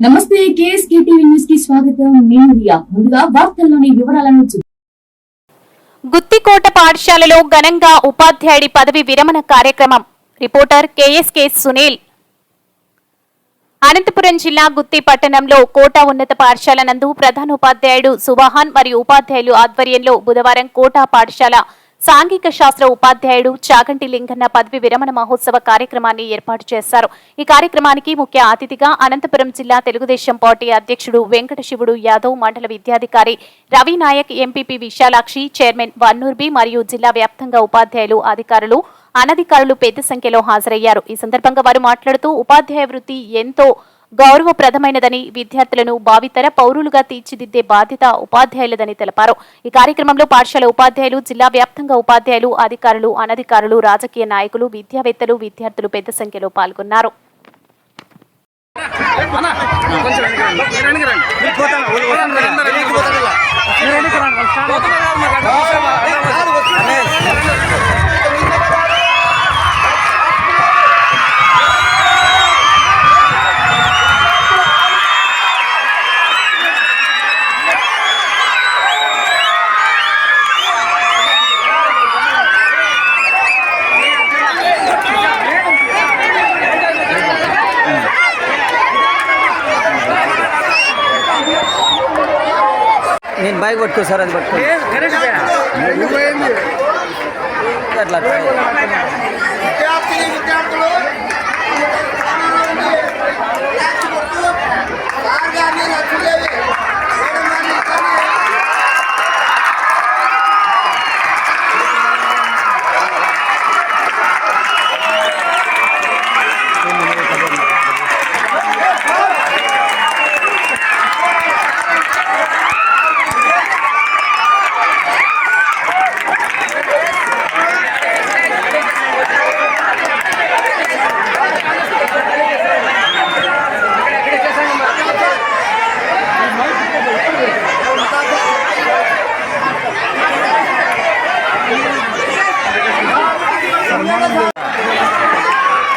నమస్తే KSK TV న్యూస్కి స్వాగతం. నేను రియా. ముందుగా వార్తల్లోని వివరాలను చూ- గుత్తికోట పాఠశాలలో ఘనంగా ఉపాధ్యాయుడి పదవి విరమణ కార్యక్రమం. Reporter KSK Sunil. అనంతపురం జిల్లా గుత్తి పట్టణంలో కోట ఉన్నత పాఠశాల నందు ప్రధానోపాధ్యాయుడు సువాహాన్ మరియు ఉపాధ్యాయులు ఆధ్వర్యంలో బుధవారం కోట పాఠశాల సాంఘిక శాస్త్ర ఉపాధ్యాయుడు చాగంటి లింగన్న పదవి విరమణ మహోత్సవ కార్యక్రమాన్ని ఏర్పాటు చేశారు. ఈ కార్యక్రమానికి ముఖ్య అతిథిగా అనంతపురం జిల్లా తెలుగుదేశం పార్టీ అధ్యక్షుడు వెంకట శివుడు యాదవ్ మండల విద్యాధికారి రవి నాయక్ ఎంపీపీ విశాలాక్షి చైర్మన్ వన్నూర్బి మరియు జిల్లా వ్యాప్తంగా ఉపాధ్యాయులు అధికారులు అనధికారులు పెద్ద సంఖ్యలో హాజరయ్యారు. ఈ సందర్భంగా వారు మాట్లాడుతూ ఉపాధ్యాయ వృత్తి ఎంతో గౌరవప్రదమైనదని విద్యార్థులను భావితర పౌరులుగా తీర్చిదిద్దే బాధ్యత ఉపాధ్యాయులదని తెలిపారు ఈ కార్యక్రమంలో పాఠశాల ఉపాధ్యాయులు జిల్లా వ్యాప్తంగా ఉపాధ్యాయులు అధికారులు అనధికారులు రాజకీయ నాయకులు విద్యావేత్తలు విద్యార్థులు పెద్ద సంఖ్యలో పాల్గొన్నారు నేను బైక్ పట్టుకో సార్ అది పట్టుకో. అట్లా గారిని లక్ష్మీదేవి మేడం గారిని ఇద్దరిని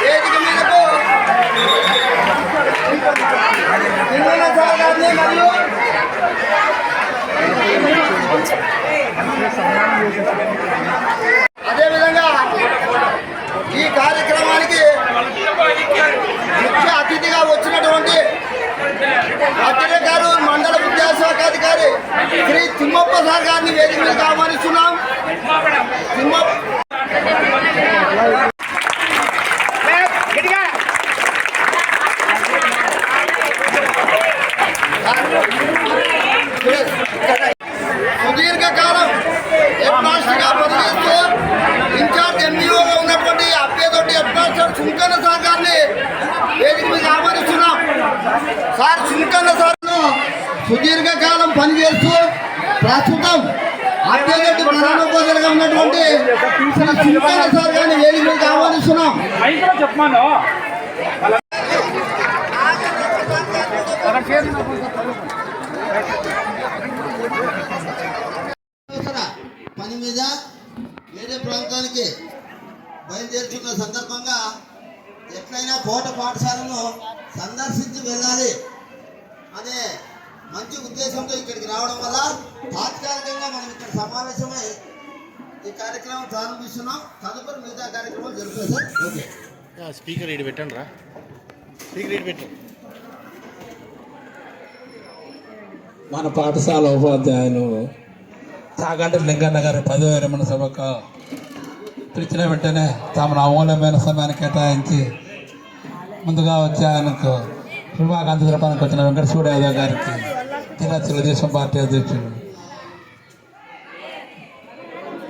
వేదిక మీదకు నిన్న సార్ గారిని మరియు అదేవిధంగా ఈ కార్యక్రమానికి ముఖ్య అతిథిగా వచ్చినటువంటి అతిథి గారు మండల విద్యాశాఖ అధికారి శ్రీ తిమ్మప్ప సార్ గారిని వేదిక మీద ఆహ్వానిస్తున్నాం తిమ్మప్ప సుదీర్ఘకాలం హెడ్ మాస్టర్గా పనిచేస్తూ ఇన్ఛార్జ్ ఎంఈఓగా ఉన్నటువంటి Appedoddi head master Sunkanna sir గారిని వేదిక మీద ఆహ్వానిస్తున్నాం సార్ సుంకన్న సకాలం పనిచేస్తూ ప్రస్తుతం అప్పేదొడ్డి ప్రధానోపాధ్యాయులుగా ఉన్నటువంటి శ్రీ సుంకన్న సార్ గారిని వేదిక ఆహ్వానిస్తున్నాం. చెప్పాను పని మీద వేరే ప్రాంతానికి బయలుదేరుతున్న సందర్భంగా ఎట్లయినా కోట పాఠశాలను సందర్శించి వెళ్ళాలి అనే మంచి ఉద్దేశంతో ఇక్కడికి రావడం వల్ల తాత్కాలికంగా మనం ఇక్కడ సమావేశమై ఈ కార్యక్రమం ప్రారంభిస్తున్నాం. తదుపరి మిగతా కార్యక్రమాలు జరుగుతాయి సార్. స్పీకర్ ఇటు పెట్టండి రా. స్పీకర్ ఇటు పెట్టు మన పాఠశాల ఉపాధ్యాయులు చాగంటి లింగన్న గారి పదవి విరమణ సభకు పిలిచిన వెంటనే తమను అమూల్యమైన సమయాన్ని కేటాయించి ముందుగా వచ్చి ఆయనకు శుభాకాంక్షలు తెలపడానికి వచ్చిన వెంకటేశ్వర యాదవ్ గారికి జిల్లా తెలుగుదేశం పార్టీ అధ్యక్షుడు.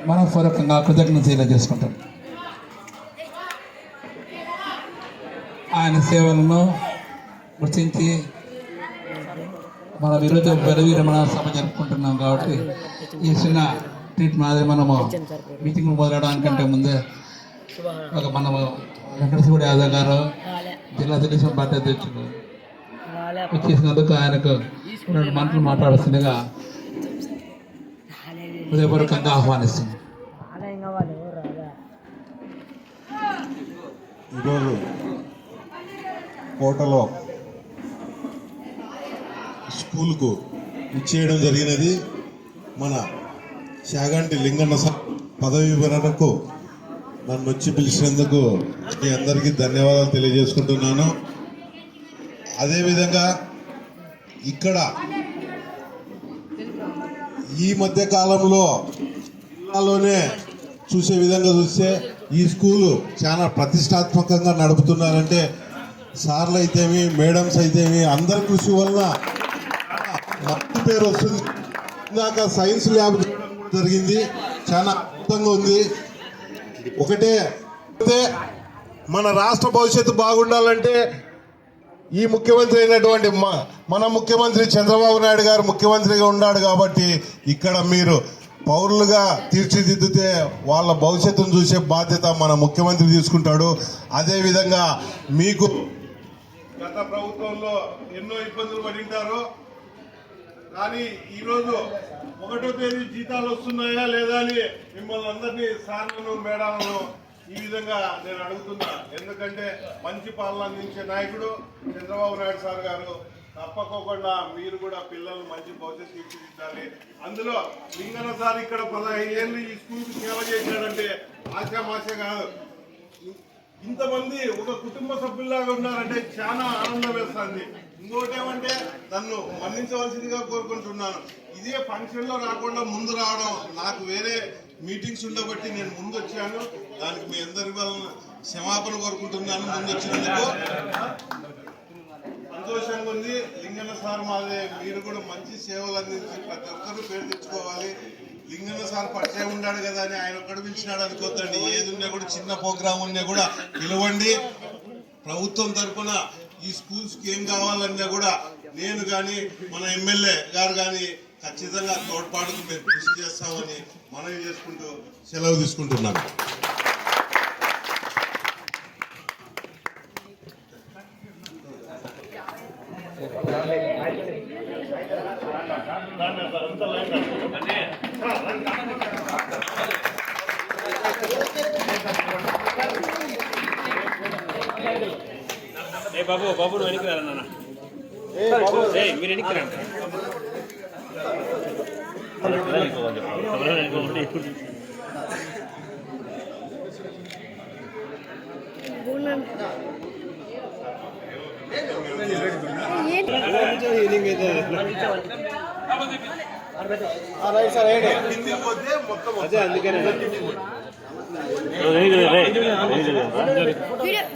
మనపూర్వకంగా కృతజ్ఞత తెలియజేసుకుంటాం. ఆయన సేవలను గుర్తించి మన విరోధ బలవీరమణ సభ జరుపుకుంటున్నాం కాబట్టి ఈ చిన్న ట్రీట్ మాదిరి మనము మీటింగ్ మొదలడానికంటే ముందే ఒక మనము వెంకటశివుడి యాదవ్ గారు జిల్లా తెలుగుదేశం పార్టీ అధ్యక్షుడు ఇచ్చేసినందుకు ఆయనకు రెండు మాటలు మాట్లాడుతుండగా హృదయపూర్వకంగా ఆహ్వానిస్తుంది ఈరోజు కోటలో స్కూల్కు ఇచ్చేయడం జరిగినది మన శాగంటి లింగన్న స- పదవి వివరణకు నన్ను వచ్చి పిలిచినందుకు మీ అందరికీ ధన్యవాదాలు తెలియజేసుకుంటున్నాను. అదేవిధంగా ఇక్కడ ఈ మధ్య కాలంలో జిల్లాలోనే చూసే విధంగా చూస్తే ఈ స్కూలు చాలా ప్రతిష్టాత్మకంగా నడుపుతున్నారంటే సార్లు అయితేమి మేడమ్స్ అయితేమి అందరి కృషి వలన మంచి పేరు వస్తుంది. ఇందాక సైన్స్ ల్యాబ్ జరిగింది. చాలా అద్భుతంగా ఉంది. ఒకటే మన రాష్ట్ర భవిష్యత్తు బాగుండాలంటే ఈ ముఖ్యమంత్రి అయినటువంటి మ- మన ముఖ్యమంత్రి చంద్రబాబు నాయుడు గారు ముఖ్యమంత్రిగా ఉన్నాడు కాబట్టి ఇక్కడ మీరు పౌరులుగా తీర్చిదిద్దితే వాళ్ళ భవిష్యత్తును చూసే బాధ్యత మన ముఖ్యమంత్రి తీసుకుంటాడు. అదేవిధంగా మీకు గత ప్రభుత్వంలో ఎన్నో ఇబ్బందులు పడింటారు. కానీ ఈరోజు ఒకటో తేదీ జీతాలు వస్తున్నాయా లేదా అని మిమ్మల్ని అందరినీ సార్లను మేడాలను ఈ విధంగా నేను అడుగుతున్నా. ఎందుకంటే మంచి పాలన అందించే నాయకుడు చంద్రబాబు నాయుడు సార్ గారు తప్పకోకుండా మీరు కూడా పిల్లలు మంచి భవిష్యత్తు తీర్చిదిద్దాలి. అందులో లింగన సార్ ఇక్కడ పదహైదు ఏళ్ళు ఈ స్కూల్కి సేవ చేశాడంటే ఆశామాష కాదు. ఇంతమంది ఒక కుటుంబ సభ్యుల్లాగా ఉన్నారంటే చాలా ఆనందం వేస్తుంది. ఇంకోటి ఏమంటే నన్ను మన్నించవలసిందిగా కోరుకుంటున్నాను. ఇదే ఫంక్షన్లో రాకుండా ముందు రావడం నాకు వేరే మీటింగ్స్ ఉండబట్టి నేను ముందు వచ్చాను. దానికి మీ అందరి వలన క్షమాపణ కోరుకుంటున్నాను. ముందు వచ్చినందుకు సంతోషంగా ఉంది. లింగన్న సార్ మాదే మీరు కూడా మంచి సేవలు అందించి ప్రతి ఒక్కరు పేరు తెచ్చుకోవాలి. లింగన్న సార్ పరిచయం ఉన్నాడు కదా అని ఆయన ఒక్కడు పిలిచినాడు అనుకోద్దండి. ఏది ఉన్నా కూడా చిన్న ప్రోగ్రామ్ ఉన్నా కూడా పిలవండి. ప్రభుత్వం తరఫున ఈ స్కూల్స్కి ఏం కావాలన్నా కూడా నేను కానీ మన ఎమ్మెల్యే గారు కానీ ఖచ్చితంగా తోడ్పాటుకు మేము కృషి చేస్తామని మనవి చేసుకుంటూ సెలవు తీసుకుంటున్నాను. ఏ బాబు బాబు నువ్వు వెనక్కి రారా నాన్న. మీరు వెనక్కి రండి. కిందికి పోతే మొత్తం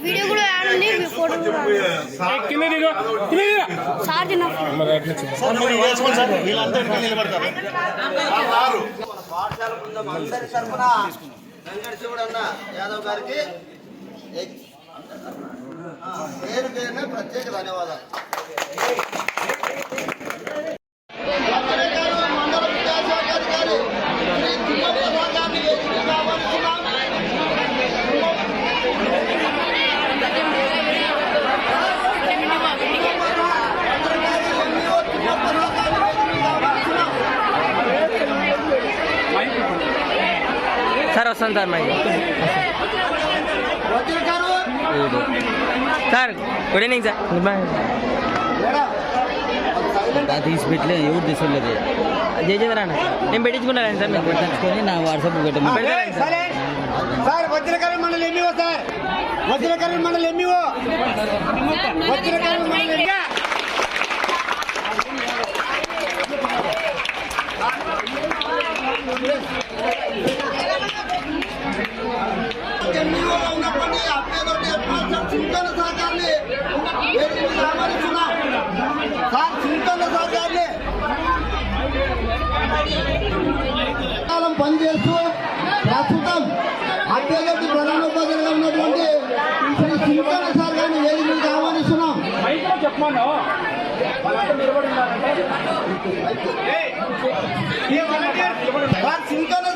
వీడియో కూడా యాడ్ ఉంది ఫోటో కూడా సార్ తిన్న పాఠశాల బృందం అందరి తరఫున వెంకట శివుడన్న యాదవ్ గారికి పేరు పేరున ప్రత్యేక ధన్యవాదాలు. మండల విద్యాశాఖ అధికారి శ్రీ తిమ్మప్ప గారిని వేదికగా ఆహ్వానిస్తున్నాం. సార్ వస్తాను సార్ మరి వకీల్ గారు sir good evening sir good morning తీసి పెట్టలే ఎవరు తీసుకోలేదు జయచంద్ర అన్న నేను పెట్టించుకున్నాను సార్ మీకు పెట్టించుకొని నా వాట్సాప్ పెట్టాను సార్ వజ్రకరణ మండలి ఎంఈఓ సార్ వజ్రకరణ మండలి ఎంఈఓ వజ్రకరణ మండలి ఎంఈఓ ఎంఈఓగా ఉన్నప్పటికీ అప్పేదోటి ఎప్పుడు సార్ చూడండి సార్ గారిని. కాలం పనిచేస్తూ ప్రస్తుతం అత్యగతి ప్రధానోపాధ్యాయులుగా ఉన్నటువంటి శ్రీ సింకన్న సార్ గారిని వేదికలకు ఆహ్వానిస్తున్నాం. చెప్పమన్నా సార్ సింకన్న